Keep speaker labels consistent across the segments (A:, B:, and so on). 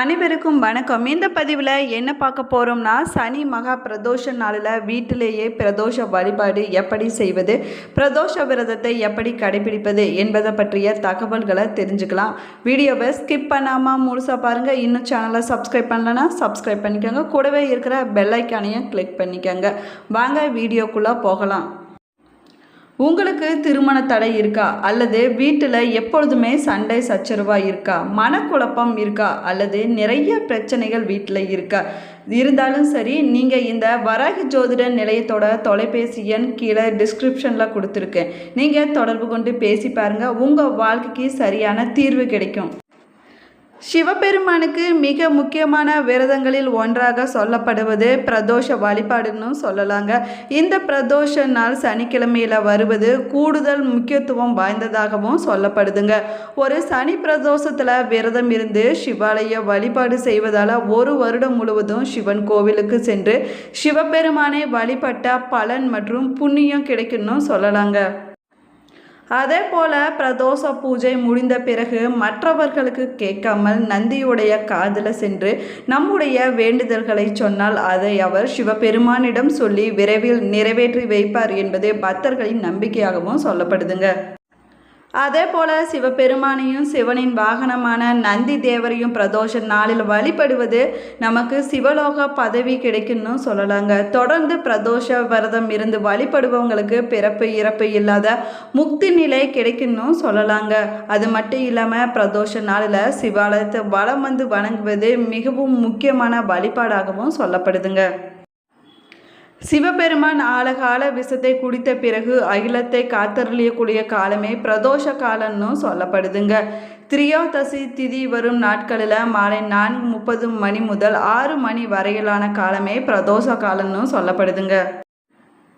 A: அனைவருக்கும் வணக்கம். இந்த பதிவில் என்ன பார்க்க போகிறோம்னா சனி மகா பிரதோஷ நாளில் வீட்டிலேயே பிரதோஷ வழிபாடு எப்படி செய்வது பிரதோஷ விரதத்தை எப்படி கடைபிடிப்பது என்பதை பற்றிய தகவல்களை தெரிஞ்சுக்கலாம். வீடியோவை ஸ்கிப் பண்ணாமல் முழுசாக பாருங்கள் இன்னும் சேனலை சப்ஸ்கிரைப் பண்ணலன்னா சப்ஸ்கிரைப் பண்ணிக்கோங்க. கூடவே இருக்கிற பெல்லைக்கானையும் கிளிக் பண்ணிக்கோங்க. வாங்க வீடியோக்குள்ளே போகலாம். உங்களுக்கு திருமண தடை இருக்கா? அல்லது வீட்டில் எப்பொழுதுமே சண்டை சச்சரவா இருக்கா? மனக்குழப்பம் இருக்கா? அல்லது நிறைய பிரச்சனைகள் வீட்டில் இருக்கா? இருந்தாலும் சரி நீங்கள் இந்த வராகி ஜோதிட நிலையத்தோட தொலைபேசி எண் கீழே டிஸ்கிரிப்ஷனில் கொடுத்துருக்கேன். நீங்கள் தொடர்பு கொண்டு பேசி பாருங்கள் உங்கள் வாழ்க்கைக்கு சரியான தீர்வு கிடைக்கும். சிவபெருமானுக்கு மிக முக்கியமான விரதங்களில் ஒன்றாக சொல்லப்படுவது பிரதோஷ வழிபாடுன்னு சொல்லலாங்க. இந்த பிரதோஷ நாள் சனிக்கிழமையில் வருவது கூடுதல் முக்கியத்துவம் வாய்ந்ததாகவும் சொல்லப்படுதுங்க. ஒரு சனி பிரதோஷத்தில் விரதம் இருந்து சிவாலய வழிபாடு செய்வதால் ஒரு வருடம் முழுவதும் சிவன் கோவிலுக்கு சென்று சிவபெருமானை வழிபட்ட பலன் மற்றும் புண்ணியம் கிடைக்குன்னு சொல்லலாங்க. அதே போல பிரதோஷ பூஜை முடிந்த பிறகு மற்றவர்களுக்கு கேட்காமல் நந்தியுடைய காதில் சென்று நம்முடைய வேண்டுதல்களை சொன்னால் அதை அவர் சிவபெருமானிடம் சொல்லி விரைவில் நிறைவேற்றி வைப்பார் என்பது பக்தர்களின் நம்பிக்கையாகவும் சொல்லப்படுதுங்க. அதே போல சிவபெருமானையும் சிவனின் வாகனமான நந்தி தேவரையும் பிரதோஷ நாளில் வழிபடுவது நமக்கு சிவலோக பதவி கிடைக்கும்னு சொல்லலாங்க. தொடர்ந்து பிரதோஷ விரதம் இருந்து வழிபடுபவங்களுக்கு பிறப்பு இறப்பு இல்லாத முக்தி நிலை கிடைக்கும்னு சொல்லலாங்க. அது மட்டும் இல்லாமல் பிரதோஷ நாளில் சிவாலயத்தை வலம் வந்து வணங்குவது மிகவும் முக்கியமான வழிபாடாகவும் சொல்லப்படுதுங்க. சிவபெருமான் ஆழகால விஷத்தை குடித்த பிறகு அகிலத்தை காத்தருளியக்கூடிய காலமே பிரதோஷ காலம்னு சொல்லப்படுதுங்க. திரியோதசி திதி வரும் நாட்களில் மாலை நான்கு முப்பது மணி முதல் ஆறு மணி வரையிலான காலமே பிரதோஷ காலம்னு சொல்லப்படுதுங்க.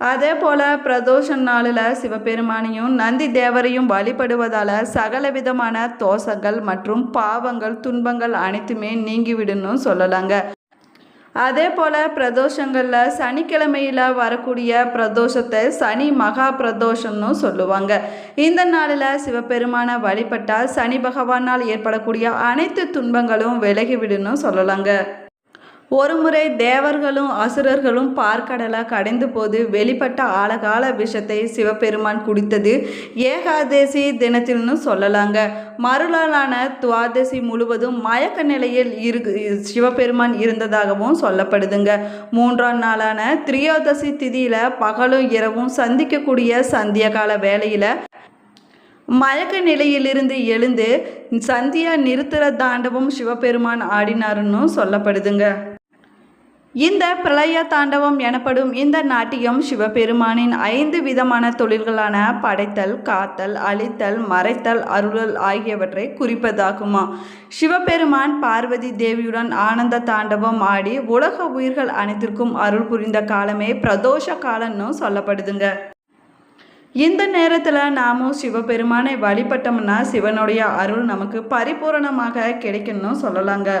A: அதே போல் பிரதோஷ நாளில் சிவபெருமானையும் நந்தி தேவரையும் வழிபடுவதால் சகல விதமான தோஷங்கள் மற்றும் பாவங்கள் துன்பங்கள் அனைத்துமே நீங்கிவிடுன்னு சொல்லலாங்க. அதே போல் பிரதோஷங்களில் சனிக்கிழமையில் வரக்கூடிய பிரதோஷத்தை சனி மகா பிரதோஷம்னு சொல்லுவாங்க. இந்த நாளில் சிவபெருமானை வழிபட்டால் சனி பகவானால் ஏற்படக்கூடிய அனைத்து துன்பங்களும் விலகிவிடுன்னு சொல்லலாங்க. ஒருமுறை தேவர்களும் அசுரர்களும் பார்க்கடலா கடைந்த போது வெளிப்பட்ட ஆழகால விஷத்தை சிவபெருமான் குடித்தது. ஏகாதசி தினத்தில்னு சொல்லலாங்க. மறுநாளான துவாதசி முழுவதும் மயக்க நிலையில் இரு சிவபெருமான் இருந்ததாகவும் சொல்லப்படுதுங்க. மூன்றாம் நாளான திரியோதசி திதியில் பகலும் இரவும் சந்திக்கக்கூடிய சந்திய கால வேளையில் மயக்க நிலையிலிருந்து எழுந்து சந்தியா நிறுத்துற தாண்டவம் சிவபெருமான் ஆடினாருன்னு சொல்லப்படுதுங்க. இந்த பிரளய தாண்டவம் எனப்படும் இந்த நாட்டியம் சிவபெருமானின் ஐந்து விதமான தொழில்களான படைத்தல் காத்தல் அழித்தல் மறைத்தல் அருளல் ஆகியவற்றை குறிப்பதாகுமா? சிவபெருமான் பார்வதி தேவியுடன் ஆனந்த தாண்டவம் ஆடி உலக உயிர்கள் அனைத்திற்கும் அருள் புரிந்த காலமே பிரதோஷ காலம்னு சொல்லப்படுதுங்க. இந்த நேரத்தில் நாமும் சிவபெருமானை வழிபட்டோம்னா சிவனுடைய அருள் நமக்கு பரிபூரணமாக கிடைக்கணும்னு சொல்லலாங்க.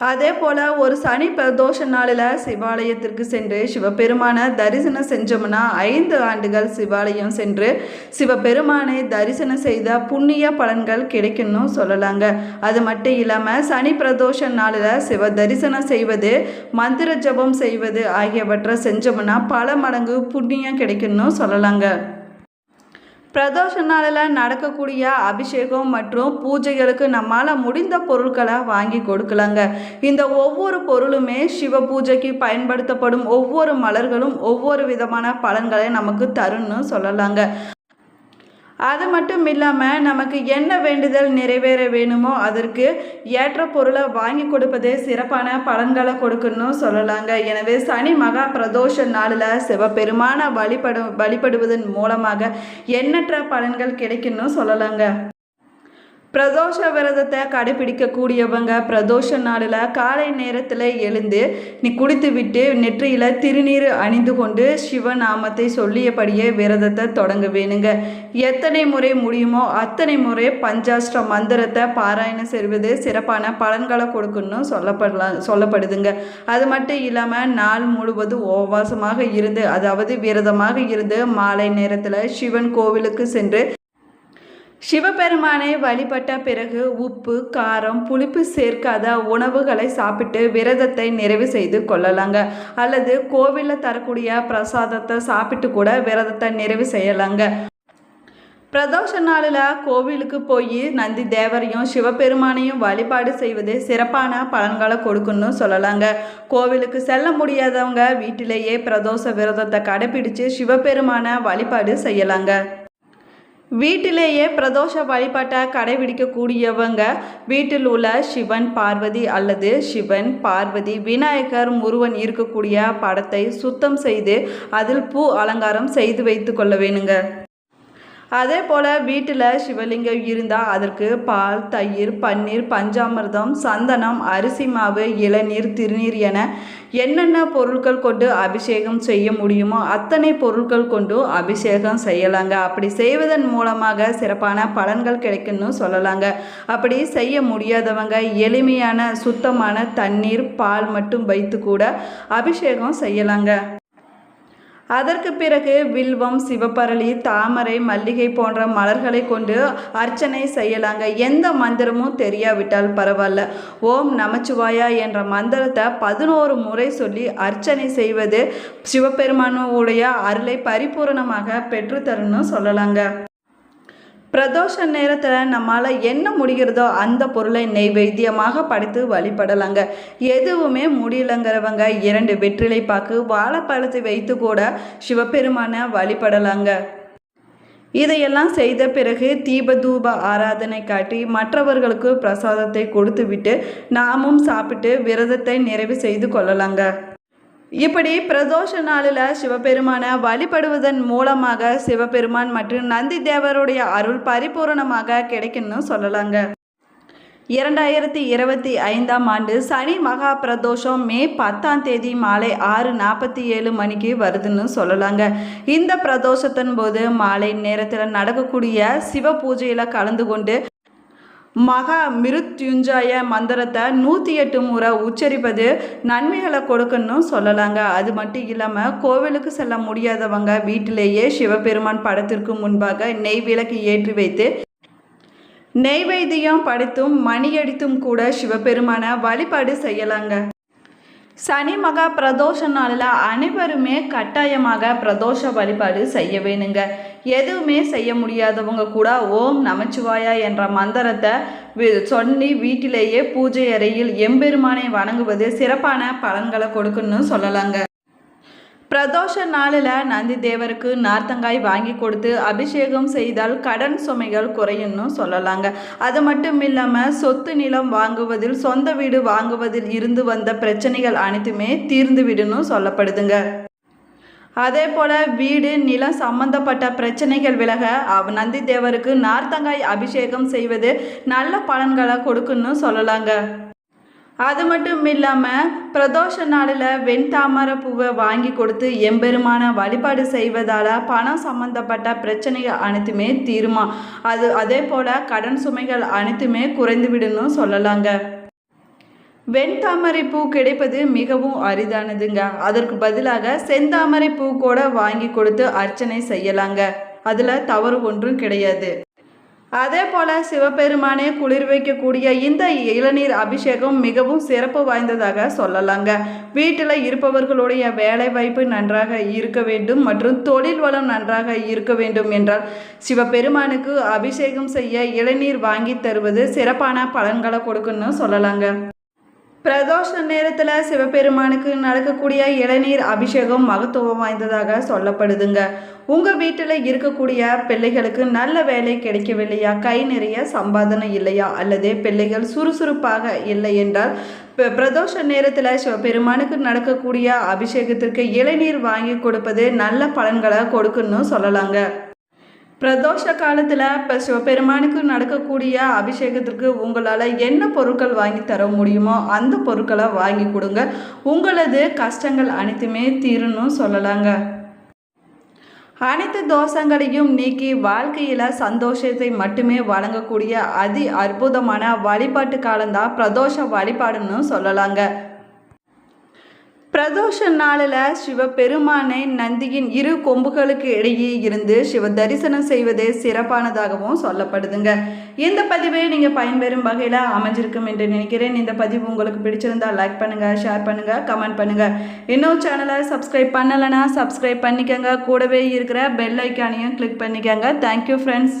A: அதே போல் ஒரு சனி பிரதோஷ நாளில் சிவாலயத்திற்கு சென்று சிவபெருமானை தரிசனம் செஞ்சோம்னா ஐந்து ஆண்டுகள் சிவாலயம் சென்று சிவபெருமானை தரிசனம் செய்த புண்ணிய பலன்கள் கிடைக்கும்னு சொல்லலாங்க. அது மட்டும் இல்லாமல் சனி பிரதோஷ நாளில் சிவ தரிசனம் செய்வது மந்திர ஜபம் செய்வது ஆகியவற்றை செஞ்சோம்னா பல மடங்கு புண்ணியம் கிடைக்கும்னு சொல்லலாங்க. பிரதோஷ நாளில் நடக்கக்கூடிய அபிஷேகம் மற்றும் பூஜைகளுக்கு நம்மால் முடிந்த பொருட்களை வாங்கி கொடுக்கலாங்க. இந்த ஒவ்வொரு பொருளுமே சிவ பூஜைக்கு பயன்படுத்தப்படும் ஒவ்வொரு மலர்களும் ஒவ்வொரு விதமான பலன்களை நமக்கு தரும்னு சொல்லலாங்க. அது மட்டும் இல்லாமல் நமக்கு என்ன வேண்டுதல் நிறைவேற வேணுமோ அதற்கு ஏற்ற பொருளை வாங்கி கொடுப்பதே சிறப்பான பலன்களை கொடுக்கணும்னு சொல்லலாங்க. எனவே சனி மகா பிரதோஷ நாளில் சிவபெருமான வழிபடு வழிபடுவதன் மூலமாக எண்ணற்ற பலன்கள் கிடைக்குன்னு சொல்லலாங்க. பிரதோஷ விரதத்தை கடைபிடிக்கக்கூடியவங்க பிரதோஷ நாளில் காலை நேரத்தில் எழுந்து நீ குடித்து விட்டு நெற்றியில் திருநீர் அணிந்து கொண்டு சிவநாமத்தை சொல்லியபடியே விரதத்தை தொடங்க வேணுங்க எத்தனை முறை முடியுமோ அத்தனை முறை பஞ்சாஷ்ட மந்திரத்தை பாராயணம் செய்வது சிறப்பான பலன்களை கொடுக்கணும் சொல்லப்படலாம் சொல்லப்படுதுங்க. அது மட்டும் இல்லாமல் நாள் முழுவதும் உபவாசமாக இருந்து அதாவது விரதமாக இருந்து மாலை நேரத்தில் சிவன் கோவிலுக்கு சென்று சிவபெருமானை வழிபட்ட பிறகு உப்பு காரம் புளிப்பு சேர்க்காத உணவுகளை சாப்பிட்டு விரதத்தை நிறைவு செய்து கொள்ளலாங்க. அல்லது கோவிலில் தரக்கூடிய பிரசாதத்தை சாப்பிட்டு கூட விரதத்தை நிறைவு செய்யலாங்க. பிரதோஷ நாளில் கோவிலுக்கு போய் நந்தி தேவரையும் சிவபெருமானையும் வழிபாடு செய்வது சிறப்பான பலன்களை கொடுக்குன்னு சொல்லலாங்க. கோவிலுக்கு செல்ல முடியாதவங்க வீட்டிலேயே பிரதோஷ விரதத்தை கடைபிடிச்சு சிவபெருமான வழிபாடு செய்யலாங்க. வீட்டிலேயே பிரதோஷ வழிபாட்டை கடைபிடிக்கக்கூடியவங்க வீட்டில் உள்ள சிவன் பார்வதி அல்லது சிவன் பார்வதி விநாயகர் முருகன் இருக்கக்கூடிய படத்தை சுத்தம் செய்து அதில் பூ அலங்காரம் செய்து வைத்து கொள்ள வேணுங்க. அதே போல் வீட்டில் சிவலிங்கம் இருந்தால் அதற்கு பால் தயிர் பன்னீர் பஞ்சாமிர்தம் சந்தனம் அரிசி மாவு இளநீர் திருநீர் என என்னென்ன பொருட்கள் கொண்டு அபிஷேகம் செய்ய முடியுமோ அத்தனை பொருட்கள் கொண்டு அபிஷேகம் செய்யலாங்க. அப்படி செய்வதன் மூலமாக சிறப்பான பலன்கள் கிடைக்குன்னு சொல்லலாங்க. அப்படி செய்ய முடியாதவங்க எளிமையான சுத்தமான தண்ணீர் பால் மட்டும் வைத்து கூட அபிஷேகம் செய்யலாங்க. அதற்கு பிறகு வில்வம் சிவப்பரளி தாமரை மல்லிகை போன்ற மலர்களை கொண்டு அர்ச்சனை செய்யலாங்க. எந்த மந்திரமும் தெரியாவிட்டால் பரவாயில்ல. ஓம் நமச்சிவாயா என்ற மந்திரத்தை பதினோரு முறை சொல்லி அர்ச்சனை செய்வது சிவபெருமானுடைய அருளை பரிபூரணமாக பெற்றுத்தரணும்னு சொல்லலாங்க. பிரதோஷ நேரத்தில் நம்மால் என்ன முடிகிறதோ அந்த பொருளை நெய்வேத்தியமாக படைத்து வழிபடலாங்க. எதுவுமே முடியலங்கிறவங்க இரண்டு வெற்றிலை பாக்கு வாழைப்பழத்தை வைத்து கூட சிவபெருமான வழிபடலாங்க. இதையெல்லாம் செய்த பிறகு தீப தூப ஆராதனை காட்டி மற்றவர்களுக்கு பிரசாதத்தை கொடுத்துவிட்டு நாமும் சாப்பிட்டு விரதத்தை நிறைவு செய்து கொள்ளலாங்க. இப்படி பிரதோஷ நாளில் சிவபெருமானை வழிபடுவதன் மூலமாக சிவபெருமான் மற்றும் நந்தி தேவருடைய அருள் பரிபூரணமாக கிடைக்குன்னு சொல்லலாங்க. இரண்டாயிரத்தி இருபத்தி ஐந்தாம் ஆண்டு சனி மகா பிரதோஷம் மே பத்தாம் தேதி மாலை ஆறு நாற்பத்தி ஏழு மணிக்கு வருதுன்னு சொல்லலாங்க. இந்த பிரதோஷத்தின் போது மாலை நேரத்தில் நடக்கக்கூடிய சிவ பூஜையில் கலந்து கொண்டு மகா மிருத்யுஞ்சய மந்திரத்தை நூற்றி எட்டு முறை உச்சரிப்பது நன்மைகளை கொடுக்கணும் சொல்லலாங்க. அது மட்டும் இல்லாமல் கோவிலுக்கு செல்ல முடியாதவங்க வீட்டிலேயே சிவபெருமான் படத்திற்கு முன்பாக நெய் விளக்கு ஏற்றி வைத்து நெய்வேத்தியம் படைத்தும் மணியடித்தும் கூட சிவபெருமான வழிபாடு செய்யலாங்க. சனி மகா பிரதோஷ நாளில் அனைவருமே கட்டாயமாக பிரதோஷ வழிபாடு செய்ய வேணுங்க. எதுவுமே செய்ய முடியாதவங்க கூட ஓம் நமச்சிவாயா என்ற மந்திரத்தை சொல்லி வீட்டிலேயே பூஜை அறையில் எம்பெருமானை வணங்குவது சிறப்பான பலன்களை கொடுக்குன்னு சொல்லலாங்க. பிரதோஷ நாளில் நந்தி தேவருக்கு நார்த்தங்காய் வாங்கி கொடுத்து அபிஷேகம் செய்தால் கடன் சுமைகள் குறையும்னு சொல்லலாங்க. அது மட்டும் இல்லாமல் சொத்து நிலம் வாங்குவதில் சொந்த வீடு வாங்குவதில் இருந்து வந்த பிரச்சனைகள் அனைத்துமே தீர்ந்து விடுன்னு சொல்லப்படுதுங்க. அதே போல் வீடு நிலம் சம்பந்தப்பட்ட பிரச்சனைகள் விலக அவ் நந்தி தேவருக்கு நார்த்தங்காய் அபிஷேகம் செய்வது நல்ல பலன்களை கொடுக்குன்னு சொல்லலாங்க. அது மட்டும் இல்லாமல் பிரதோஷ நாளில் வெண்தாமரை பூவை வாங்கி கொடுத்து எம்பெருமான வழிபாடு செய்வதால் பணம் சம்மந்தப்பட்ட பிரச்சனைகள் அனைத்துமே தீருமா? அது அதே போல் கடன் சுமைகள் அனைத்துமே குறைந்து சொல்லலாங்க. வெண்தாமரை பூ கிடைப்பது மிகவும் அரிதானதுங்க. அதற்கு பதிலாக செந்தாமரை பூ கூட வாங்கி கொடுத்து அர்ச்சனை செய்யலாங்க. அதில் தவறு ஒன்றும் கிடையாது. அதே போல சிவபெருமானே குளிர் வைக்கக்கூடிய இந்த இளநீர் அபிஷேகம் மிகவும் சிறப்பு வாய்ந்ததாக சொல்லலாங்க. வீட்டில் இருப்பவர்களுடைய வேலை வாய்ப்பு நன்றாக இருக்க வேண்டும் மற்றும் தொழில் வளம் நன்றாக இருக்க வேண்டும் என்றால் சிவபெருமானுக்கு அபிஷேகம் செய்ய இளநீர் வாங்கி தருவது சிறப்பான பலன்களை கொடுக்குன்னு சொல்லலாங்க. பிரதோஷ நேரத்தில் சிவபெருமானுக்கு நடக்கக்கூடிய இளநீர் அபிஷேகம் மகத்துவம் வாய்ந்ததாக சொல்லப்படுதுங்க. உங்கள் வீட்டில் இருக்கக்கூடிய பிள்ளைகளுக்கு நல்ல வேலை கிடைக்கவில்லையா? கை நிறைய சம்பாதனை இல்லையா? அல்லது பிள்ளைகள் சுறுசுறுப்பாக இல்லை என்றால் பிரதோஷ நேரத்தில் சிவபெருமானுக்கு நடக்கக்கூடிய அபிஷேகத்திற்கு இளநீர் வாங்கி கொடுப்பது நல்ல பலன்களை கொடுக்குன்னு சொல்லலாங்க. பிரதோஷ காலத்தில் இப்போ சிவபெருமானுக்கு நடக்கக்கூடிய அபிஷேகத்திற்கு உங்களால் என்ன பொருட்கள் வாங்கி தர முடியுமோ அந்த பொருட்களை வாங்கி கொடுங்க. உங்களது கஷ்டங்கள் அனைத்துமே தீரணும் சொல்லலாங்க. அனைத்து தோஷங்களையும் நீக்கி வாழ்க்கையில் சந்தோஷத்தை மட்டுமே வழங்கக்கூடிய அதி அற்புதமான வழிபாட்டு காலம்தான் பிரதோஷ வழிபாடுன்னு சொல்லலாங்க. பிரதோஷ நாளில் சிவபெருமானை நந்தியின் இரு கொம்புகளுக்கு இடையே இருந்து சிவ தரிசனம் செய்வதே சிறப்பானதாகவும் சொல்லப்படுதுங்க. இந்த பதிவை நீங்கள் பயன்பெறும் வகையில் அமைஞ்சிருக்கும் என்று நினைக்கிறேன். இந்த பதிவு உங்களுக்கு பிடிச்சிருந்தா லைக் பண்ணுங்கள் ஷேர் பண்ணுங்கள் கமெண்ட் பண்ணுங்கள் இன்னும் சேனலை சப்ஸ்கிரைப் பண்ணலைன்னா சப்ஸ்கிரைப் பண்ணிக்கோங்க. கூடவே இருக்கிற பெல் ஐக்கானையும் கிளிக் பண்ணிக்கோங்க. Thank you friends